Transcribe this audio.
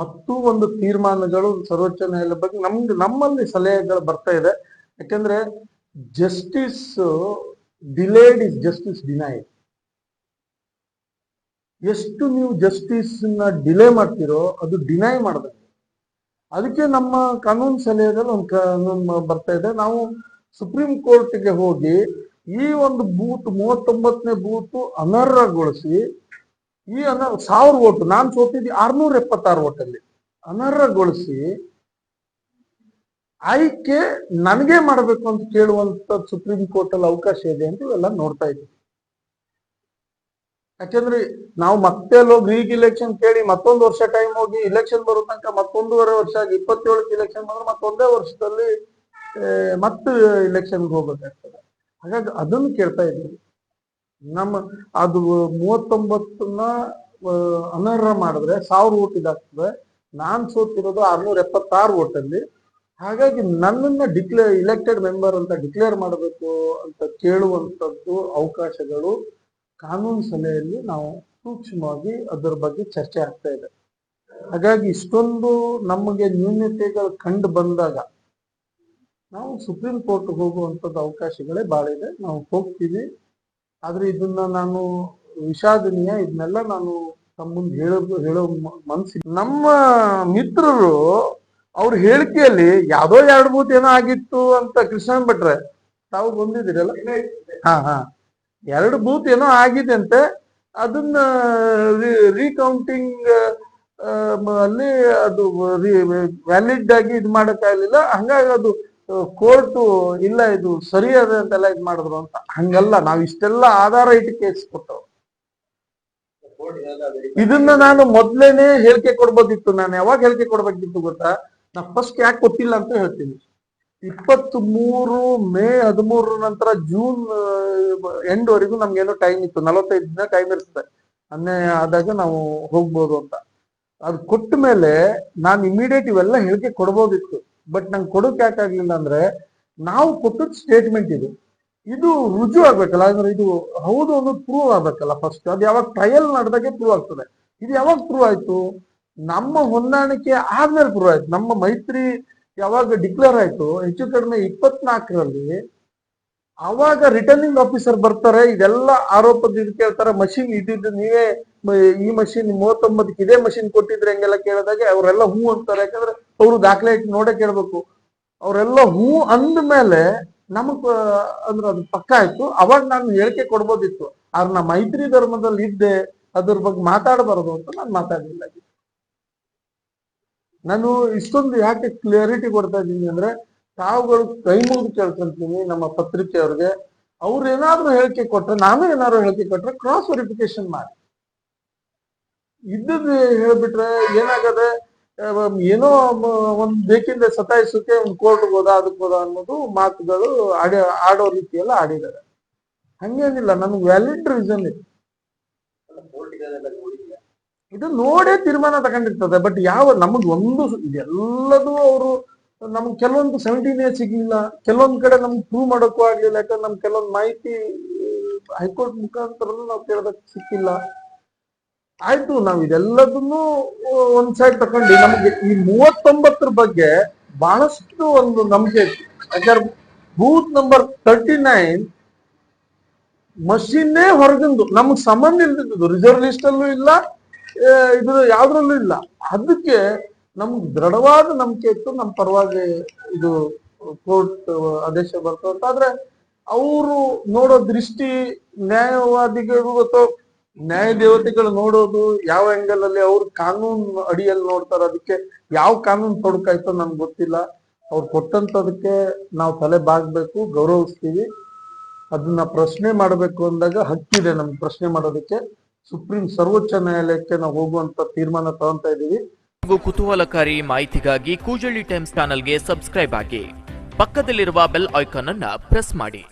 ಮತ್ತು ಒಂದು ತೀರ್ಮಾನಗಳು ಸರ್ವೋಚ್ಚ ನ್ಯಾಯಾಲಯ ಬಗ್ಗೆ ನಮ್ಗೆ ನಮ್ಮಲ್ಲಿ ಸಲಹೆಗಳು ಬರ್ತಾ ಇದೆ. ಯಾಕಂದ್ರೆ justice delayed is justice denied ಎಷ್ಟು ನೀವು ಜಸ್ಟಿಸ್ನ ಡಿಲೇ ಮಾಡ್ತೀರೋ ಅದು ಡಿನೈ ಮಾಡಬೇಕು ಅದಕ್ಕೆ ನಮ್ಮ ಕಾನೂನು ಸಲಹೆಗಳು ಒಂದು ಕಾನೂನು ಬರ್ತಾ ಇದೆ. ನಾವು ಸುಪ್ರೀಂ ಕೋರ್ಟ್ಗೆ ಹೋಗಿ ಈ ಒಂದು ಬೂತ್ ಮೂವತ್ತೊಂಬತ್ತನೇ ಬೂತ್ ಅನರ್ಹಗೊಳಿಸಿ ಈ ಅನರ್ ಸಾವಿರ ಓಟು ನಾನು ಸೋತಿದ್ದೆ ಆರ್ನೂರ ಎಪ್ಪತ್ತಾರು ಓಟಲ್ಲಿ ಅನರ್ಹಗೊಳಿಸಿ ಆಯ್ಕೆ ನನಗೆ ಮಾಡಬೇಕು ಅಂತ ಕೇಳುವಂತ ಸುಪ್ರೀಂ ಕೋರ್ಟ್ ಅಲ್ಲಿ ಅವಕಾಶ ಇದೆ ಅಂತ ಇವೆಲ್ಲ ನೋಡ್ತಾ ಇದ್ದೀವಿ ಯಾಕೆಂದ್ರೆ ನಾವು ಮತ್ತೆ ಹೋಗಿ ಈಗ ಇಲೆಕ್ಷನ್ ಕೇಳಿ ಮತ್ತೊಂದು ವರ್ಷ ಟೈಮ್ ಹೋಗಿ ಇಲೆಕ್ಷನ್ ಬರೋ ತನಕ ಮತ್ತೊಂದೂವರೆ ವರ್ಷ ಆಗಿ, ಇಪ್ಪತ್ತೇಳಕ್ಕೆ ಇಲೆಕ್ಷನ್ ಬಂದ್ರೆ ಮತ್ತೊಂದೇ ವರ್ಷದಲ್ಲಿ ಮತ್ತೆ ಇಲೆಕ್ಷನ್ಗೆ ಹೋಗ್ಬೇಕಾಗ್ತದೆ. ಹಾಗಾಗಿ ಅದನ್ನು ಕೇಳ್ತಾ ಇದ್ದೀವಿ ನಮ್ಮ ಅದು ಮೂವತ್ತೊಂಬತ್ತನ್ನ ಅನರ್ಹ ಮಾಡಿದ್ರೆ ಸಾವಿರ ಓಟ್ ಇದಾಗ್ತದೆ. ನಾನ್ ಸೋತಿರೋದು ಆರ್ನೂರ ಎಪ್ಪತ್ತಾರು ಓಟಲ್ಲಿ ಹಾಗಾಗಿ ನನ್ನನ್ನ ಡಿಕ್ಲೇರ್ ಇಲೆಕ್ಟೆಡ್ ಮೆಂಬರ್ ಅಂತ ಡಿಕ್ಲೇರ್ ಮಾಡಬೇಕು ಅಂತ ಕೇಳುವಂಥದ್ದು ಅವಕಾಶಗಳು ಕಾನೂನು ಸಲಹೆಯಲ್ಲಿ ನಾವು ಸೂಕ್ಷ್ಮವಾಗಿ ಅದರ ಬಗ್ಗೆ ಚರ್ಚೆ ಆಗ್ತಾ ಇದೆ. ಹಾಗಾಗಿ ಇಷ್ಟೊಂದು ನಮಗೆ ನ್ಯೂನತೆಗಳು ಕಂಡು ಬಂದಾಗ ನಾವು ಸುಪ್ರೀಂ ಕೋರ್ಟ್ ಹೋಗುವಂಥದ್ದು ಅವಕಾಶಗಳೇ ಭಾಳ ಇದೆ ನಾವು ಹೋಗ್ತೀವಿ. ಆದ್ರೆ ಇದನ್ನ ನಾನು ವಿಷಾದನೀಯ, ಇದನ್ನೆಲ್ಲ ನಾನು ತಮ್ಮ ಮುಂದೆ ಹೇಳೋದು ಹೇಳೋ ಮನ್ಸಿ ನಮ್ಮ ಮಿತ್ರರು ಅವ್ರ ಹೇಳಿಕೆಯಲ್ಲಿ ಯಾವ್ದೋ ಎರಡು ಮೂತ್ ಏನೋ ಆಗಿತ್ತು ಅಂತ ಕೃಷ್ಣನ್ ಭಟ್ರೆ, ತಾವು ಬಂದಿದ್ದೀರಲ್ಲ? ಹಾ ಹಾ. ಎರಡು ಬೂತ್ ಏನೋ ಆಗಿದೆ ಅಂತೆ. ಅದನ್ನ ರೀಕೌಂಟಿಂಗ್ ಅಲ್ಲಿ ಅದು ವ್ಯಾಲಿಡ್ ಆಗಿ ಇದು ಮಾಡಕ್ಕಾಗಲಿಲ್ಲ ಹಂಗಾಗಿ ಅದು ಕೋರ್ಟ್ ಇಲ್ಲ ಇದು ಸರಿ ಅಂತೆಲ್ಲ ಇದು ಮಾಡಿದ್ರು ಅಂತ. ಹಂಗಲ್ಲ, ನಾವು ಇಷ್ಟೆಲ್ಲ ಆಧಾರ ಇಟ್ಟು ಕೇಸ್ ಕೊಟ್ಟವು ಇದನ್ನ ನಾನು ಮೊದ್ಲೇನೆ ಹೇಳಿಕೆ ಕೊಡ್ಬೋದಿತ್ತು. ನಾನು ಯಾವಾಗ ಹೇಳಿಕೆ ಕೊಡ್ಬೇಕಿತ್ತು ಗೊತ್ತಾ? ನಾ ಫಸ್ಟ್ ಯಾಕೆ ಕೊಟ್ಟಿಲ್ಲ ಅಂತ ಹೇಳ್ತೀನಿ. ಇಪ್ಪತ್ತ್ ಮೂರು ಮೇ ಹದಿಮೂರ ನಂತರ ಜೂನ್ ಎಂಡ್ ವರೆಗೂ ನಮ್ಗೇನೋ ಟೈಮ್ ಇತ್ತು. ನಲವತ್ತೈದು ದಿನ ಟೈಮ್ ಇರ್ತದೆ ಅನ್ನೇ ಆದಾಗ ನಾವು ಹೋಗ್ಬೋದು ಅಂತ. ಅದು ಕೊಟ್ಟ ಮೇಲೆ ನಾನು ಇಮಿಡಿಯೇಟ್ ಇವೆಲ್ಲ ಹೇಳಿಕೆ ಕೊಡ್ಬೋದಿತ್ತು. ಬಟ್ ನಂಗೆ ಕೊಡೋಕೆ ಯಾಕಾಗ್ಲಿಲ್ಲ ಅಂದ್ರೆ, ನಾವು ಕೊಟ್ಟದ್ ಸ್ಟೇಟ್ಮೆಂಟ್ ಇದು. ಇದು ರುಜು ಆಗ್ಬೇಕಲ್ಲ, ಅಂದ್ರೆ ಇದು ಹೌದು ಅನ್ನೋದು ಪ್ರೂವ್ ಆಗ್ಬೇಕಲ್ಲ ಫಸ್ಟ್ ಅದು ಯಾವಾಗ ಟ್ರಯಲ್ ನಡೆದಾಗೆ ಪ್ರೂವ್ ಆಗ್ತದೆ. ಇದು ಯಾವಾಗ ಪ್ರೂವ್ ಆಯ್ತು? ನಮ್ಮ ಹೊಂದಾಣಿಕೆ ಆದ್ಮೇಲೆ ಪ್ರೂವ್ ಆಯ್ತು. ನಮ್ಮ ಮೈತ್ರಿ ಯಾವಾಗ ಡಿಕ್ಲೇರ್ ಆಯ್ತು? ಹೆಚ್ಚು ಕಡಿಮೆ ಇಪ್ಪತ್ನಾಲ್ಕರಲ್ಲಿ ಅವಾಗ ರಿಟರ್ನಿಂಗ್ ಆಫೀಸರ್ ಬರ್ತಾರೆ, ಇದೆಲ್ಲ ಆರೋಪದ ಇದು ಕೇಳ್ತಾರೆ ಮಷಿನ್ ಇದ್ದಿದ್ದು ನೀವೇ ಈ ಮಷಿನ್ ಮೂವತ್ತೊಂಬತ್ತಕ್ಕೆ ಇದೇ ಮಷಿನ್ ಕೊಟ್ಟಿದ್ರೆ ಹಂಗೆಲ್ಲ ಕೇಳಿದಾಗ, ಅವರೆಲ್ಲ ಹೂ ಅಂತಾರೆ. ಯಾಕಂದ್ರೆ ಅವರು ದಾಖಲೆ ಇಟ್ಟು ನೋಡೇ ಹೇಳ್ಬೇಕು ಅವರೆಲ್ಲ ಹೂ ಅಂದ ಮೇಲೆ ನಮಗ್ ಅಂದ್ರೆ ಅದು ಪಕ್ಕ ಆಯ್ತು. ಅವಾಗ ನಾನು ಹೇಳಿಕೆ ಕೊಡ್ಬೋದಿತ್ತು. ಆದ್ರೆ ನಾ ಮೈತ್ರಿ ಧರ್ಮದಲ್ಲಿ ಇದ್ದೆ, ಅದ್ರ ಬಗ್ಗೆ ಮಾತಾಡಬಾರದು ಅಂತ ನಾನು ಮಾತಾಡಲಿಲ್ಲ ನಾನು ಇಷ್ಟೊಂದು ಯಾಕೆ ಕ್ಲಿಯರಿಟಿ ಕೊಡ್ತಾ ಇದ್ದೀನಿ ಅಂದ್ರೆ, ತಾವುಗಳು ಕೈ ಮುಗಿದು ಕೇಳ್ಕೊಂತೀನಿ ನಮ್ಮ ಪತ್ರಿಕೆಯವ್ರಿಗೆ. ಅವ್ರು ಏನಾದ್ರೂ ಹೇಳಿಕೆ ಕೊಟ್ರೆ, ನಾನು ಏನಾದ್ರು ಹೇಳಿಕೆ ಕೊಟ್ರೆ ಕ್ರಾಸ್ ವೆರಿಫಿಕೇಶನ್ ಮಾಡಿ. ಇದ್ದದ್ದು ಹೇಳ್ಬಿಟ್ರೆ ಏನಾಗದೆ ಏನೋ ಒಂದು ಬೇಕಿಂದ ಸತಾಯಿಸೋಕೆ ಒಂದು ಕೋರ್ಟ್ ಹೋದ ಅದಕ್ಕೆ ಹೋದ ಅನ್ನೋದು ಮಾತುಗಳು ಆಡಿ, ಆಡೋ ರೀತಿಯೆಲ್ಲ ಆಡಿದ್ದಾರೆ. ಹಂಗೇನಿಲ್ಲ, ನಮ್ಗೆ ವ್ಯಾಲಿಡ್ ರೀಸನ್ ಇತ್ತು ಇದು ನೋಡೇ ತೀರ್ಮಾನ ತಗೊಂಡಿರ್ತದೆ ಬಟ್ ಯಾವ, ನಮಗ್ ಒಂದು ಇದೆಲ್ಲದೂ ಅವರು, ನಮ್ಗೆ ಕೆಲವೊಂದು ಸೆವೆಂಟೀನ್ ಇಯರ್ಸ್ ಸಿಗ್ಲಿಲ್ಲ. ಕೆಲವೊಂದು ಕಡೆ ನಮ್ಗೆ ಪ್ರೂವ್ ಮಾಡೋಕ್ಕೂ ಆಗ್ಲಿಲ್ಲ, ಯಾಕಂದ್ರೆ ನಮ್ಗೆ ಕೆಲವೊಂದು ಮಾಹಿತಿ, ಹೈಕೋರ್ಟ್ ಮುಖಾಂತರ ನಾವು ಕೇಳೋದಕ್ಕೆ ಸಿಕ್ಕಿಲ್ಲ. ಆಯ್ತು, ನಾವ್ ಇದೆಲ್ಲದನ್ನು ಒಂದ್ ಸೈಡ್ ತಕೊಂಡಿ, ನಮ್ಗೆ ಈ ಮೂವತ್ತೊಂಬತ್ತರ ಬಗ್ಗೆ ಬಹಳಷ್ಟು ಒಂದು ನಂಬಿಕೆ ಇತ್ತು ಬೂತ್ ನಂಬರ್ ತರ್ಟಿ ನೈನ್ ಮಷೀನ್ನೇ ಹೊರಗಿಂದು, ನಮ್ಗೆ ಸಂಬಂಧ ಇಲ್ದಿದ್ದು ರಿಸರ್ವ್ ಲಿಸ್ಟ್ ಅಲ್ಲೂ ಇಲ್ಲ ಇದು ಯಾವ್ದ್ರಲ್ಲೂ ಇಲ್ಲ. ಅದಕ್ಕೆ ನಮ್ಗೆ ದೃಢವಾದ ನಂಬಿಕೆ ಇತ್ತು, ನಮ್ ಪರವಾಗಿ ಇದು ಕೋರ್ಟ್ ಆದೇಶ ಬರ್ತದೆ ಅಂತ ಆದ್ರೆ, ಅವರು ನೋಡೋ ದೃಷ್ಟಿ ನ್ಯಾಯವಾದಿಗಳು ಅಥವಾ ನ್ಯಾಯ ದೇವತೆಗಳು ನೋಡೋದು ಯಾವ ಆಂಗಲ್ ಅಲ್ಲಿ ಅವ್ರ ಕಾನೂನು ಅಡಿಯಲ್ಲಿ ನೋಡ್ತಾರ, ಅದಕ್ಕೆ ಯಾವ ಕಾನೂನು ತೊಡಕಾಯ್ತೋ ನನ್ಗೆ ಗೊತ್ತಿಲ್ಲ. ಅವ್ರು ಕೊಟ್ಟಂತದಕ್ಕೆ ನಾವು ತಲೆ ಬಾಗ್ಬೇಕು, ಗೌರವಿಸ್ತೀವಿ. ಅದನ್ನ ಪ್ರಶ್ನೆ ಮಾಡಬೇಕು ಅಂದಾಗ ಹಕ್ಕಿದೆ ನಮ್ಗೆ ಪ್ರಶ್ನೆ ಮಾಡೋದಕ್ಕೆ. ಸುಪ್ರೀಂ ಸರ್ವೋಚ್ಚ ನ್ಯಾಯಾಲಯಕ್ಕೆ ನಾವು ಹೋಗುವಂತ ತೀರ್ಮಾನ ತಗೊಂತಾ ಇದೀವಿ ಕುತೂಹಲಕಾರಿ ಮಾಹಿತಿಗಾಗಿ ಕೂಜಳ್ಳಿ ಟೈಮ್ಸ್ ಚಾನಲ್ಗೆ ಸಬ್ಸ್ಕ್ರೈಬ್ ಆಗಿ. ಪಕ್ಕದಲ್ಲಿರುವ ಬೆಲ್ ಐಕಾನ್ ಅನ್ನ ಪ್ರೆಸ್ ಮಾಡಿ.